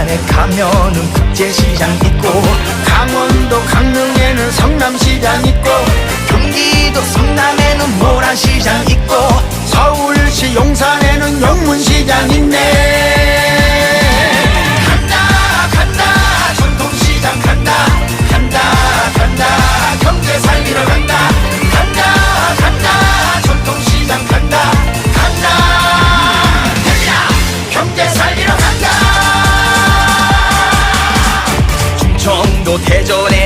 부산에 가면은 국제시장 있고 강원도 강릉에는 성남시장 있고 경기도 성남에는 모란시장 있고 서울시 용산에는 영문시장 있네. 또 대전에는